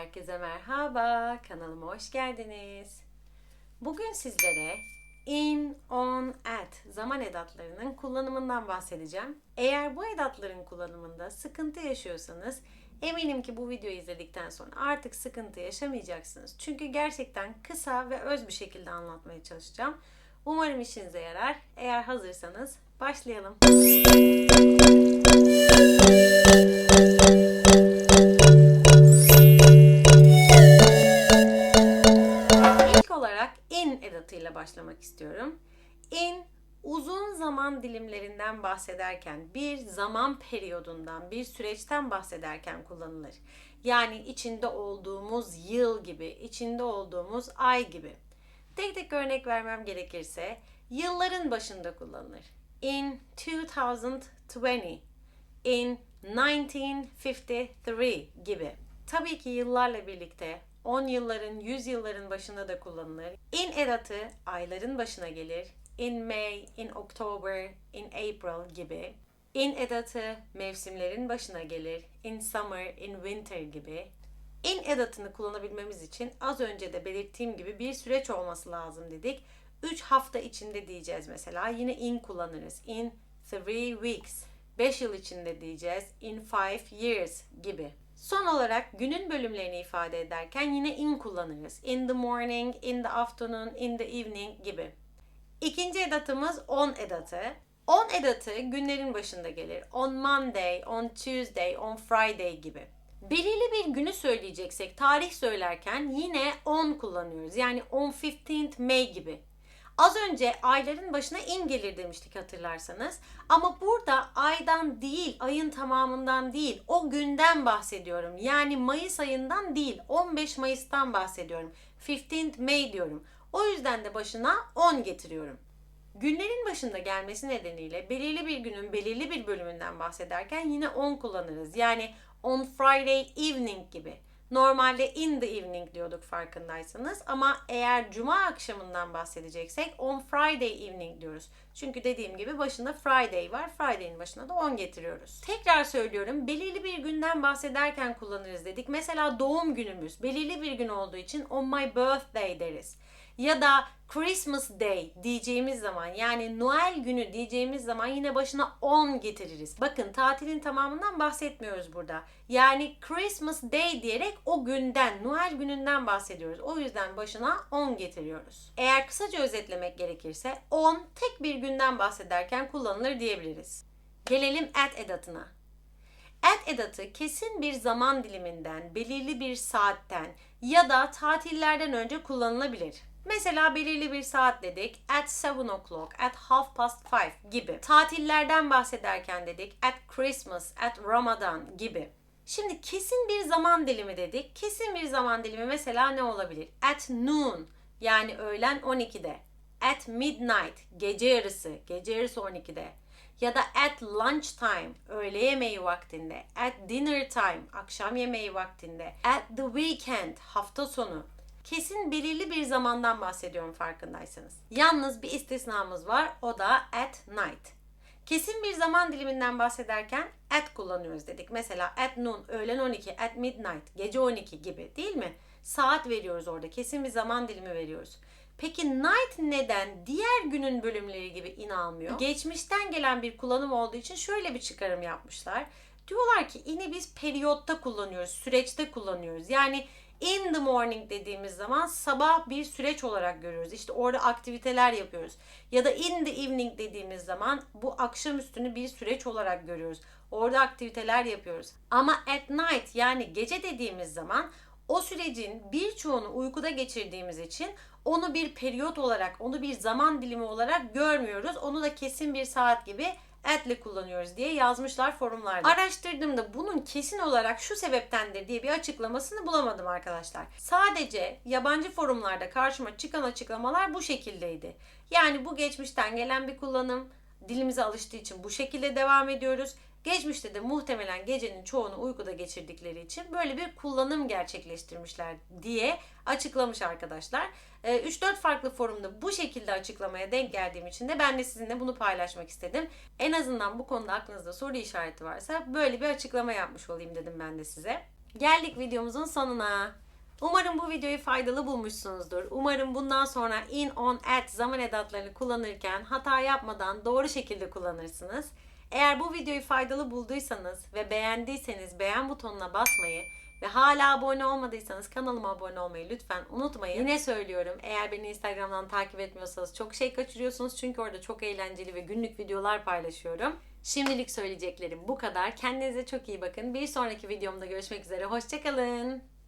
Herkese merhaba, kanalıma hoş geldiniz. Bugün sizlere in, on, at zaman edatlarının kullanımından bahsedeceğim. Eğer bu edatların kullanımında sıkıntı yaşıyorsanız eminim ki bu videoyu izledikten sonra artık sıkıntı yaşamayacaksınız. Çünkü gerçekten kısa ve öz bir şekilde anlatmaya çalışacağım. Umarım işinize yarar. Eğer hazırsanız başlayalım. İn edatıyla başlamak istiyorum. In uzun zaman dilimlerinden bahsederken, bir zaman periyodundan, bir süreçten bahsederken kullanılır. Yani içinde olduğumuz yıl gibi, içinde olduğumuz ay gibi. Tek tek örnek vermem gerekirse, yılların başında kullanılır. In 2020, in 1953 gibi. Tabii ki yıllarla birlikte 10 yılların, 100 yılların başında da kullanılır. In edatı ayların başına gelir. In May, in October, in April gibi. In edatı mevsimlerin başına gelir. In summer, in winter gibi. In edatını kullanabilmemiz için az önce de belirttiğim gibi bir süreç olması lazım dedik. 3 hafta içinde diyeceğiz mesela. Yine in kullanırız. In 3 weeks. 5 yıl içinde diyeceğiz. In 5 years gibi. Son olarak günün bölümlerini ifade ederken yine in kullanırız. In the morning, in the afternoon, in the evening gibi. İkinci edatımız on edatı. On edatı günlerin başında gelir. On Monday, on Tuesday, on Friday gibi. Belirli bir günü söyleyeceksek, tarih söylerken yine on kullanıyoruz. Yani on 15th May gibi. Az önce ayların başına in gelir demiştik hatırlarsanız. Ama burada aydan değil, ayın tamamından değil, o günden bahsediyorum. Yani Mayıs ayından değil, 15 Mayıs'tan bahsediyorum. 15th May diyorum. O yüzden de başına 10 getiriyorum. Günlerin başında gelmesi nedeniyle belirli bir günün belirli bir bölümünden bahsederken yine on kullanırız. Yani on Friday evening gibi. Normalde in the evening diyorduk farkındaysanız ama eğer cuma akşamından bahsedeceksek on Friday evening diyoruz. Çünkü dediğim gibi başında Friday var. Friday'in başına da 10 getiriyoruz. Tekrar söylüyorum belirli bir günden bahsederken kullanırız dedik. Mesela doğum günümüz belirli bir gün olduğu için on my birthday deriz ya da Christmas Day diyeceğimiz zaman yani Noel günü diyeceğimiz zaman yine başına 10 getiririz. Bakın tatilin tamamından bahsetmiyoruz burada. Yani Christmas Day diyerek o günden, Noel gününden bahsediyoruz. O yüzden başına 10 getiriyoruz. Eğer kısaca özetlemek gerekirse 10 tek bir günden bahsederken kullanılır diyebiliriz. Gelelim at edatına. At edatı kesin bir zaman diliminden, belirli bir saatten ya da tatillerden önce kullanılabilir. Mesela belirli bir saat dedik. At 7 o'clock, at half past five gibi. Tatillerden bahsederken dedik. At Christmas, at Ramadan gibi. Şimdi kesin bir zaman dilimi dedik. Kesin bir zaman dilimi mesela ne olabilir? At noon yani öğlen 12'de. At midnight gece yarısı, gece yarısı 12'de. Ya da at lunch time öğle yemeği vaktinde. At dinner time akşam yemeği vaktinde. At the weekend hafta sonu. Kesin belirli bir zamandan bahsediyorum farkındaysanız. Yalnız bir istisnamız var o da at night. Kesin bir zaman diliminden bahsederken at kullanıyoruz dedik. Mesela at noon, öğlen 12, at midnight, gece 12 gibi değil mi? Saat veriyoruz orada. Kesin bir zaman dilimi veriyoruz. Peki night neden diğer günün bölümleri gibi in almıyor? Geçmişten gelen bir kullanım olduğu için şöyle bir çıkarım yapmışlar. Diyorlar ki ini biz periyotta kullanıyoruz, süreçte kullanıyoruz. Yani in the morning dediğimiz zaman sabah bir süreç olarak görüyoruz. İşte orada aktiviteler yapıyoruz. Ya da in the evening dediğimiz zaman bu akşam üstünü bir süreç olarak görüyoruz. Orada aktiviteler yapıyoruz. Ama at night yani gece dediğimiz zaman o sürecin birçoğunu uykuda geçirdiğimiz için onu bir periyot olarak, onu bir zaman dilimi olarak görmüyoruz. Onu da kesin bir saat gibi ad'le kullanıyoruz diye yazmışlar forumlarda. Araştırdığımda bunun kesin olarak şu sebeptendir diye bir açıklamasını bulamadım arkadaşlar. Sadece yabancı forumlarda karşıma çıkan açıklamalar bu şekildeydi. Yani bu geçmişten gelen bir kullanım, dilimize alıştığı için bu şekilde devam ediyoruz. Geçmişte de muhtemelen gecenin çoğunu uykuda geçirdikleri için böyle bir kullanım gerçekleştirmişler diye açıklamış arkadaşlar. 3-4 farklı forumda bu şekilde açıklamaya denk geldiğim için de ben de sizinle bunu paylaşmak istedim. En azından bu konuda aklınızda soru işareti varsa böyle bir açıklama yapmış olayım dedim ben de size. Geldik videomuzun sonuna. Umarım bu videoyu faydalı bulmuşsunuzdur. Umarım bundan sonra in, on, at zaman edatlarını kullanırken hata yapmadan doğru şekilde kullanırsınız. Eğer bu videoyu faydalı bulduysanız ve beğendiyseniz beğen butonuna basmayı ve hala abone olmadıysanız kanalıma abone olmayı lütfen unutmayın. Yine söylüyorum eğer beni Instagram'dan takip etmiyorsanız çok şey kaçırıyorsunuz çünkü orada çok eğlenceli ve günlük videolar paylaşıyorum. Şimdilik söyleyeceklerim bu kadar. Kendinize çok iyi bakın. Bir sonraki videomda görüşmek üzere. Hoşçakalın.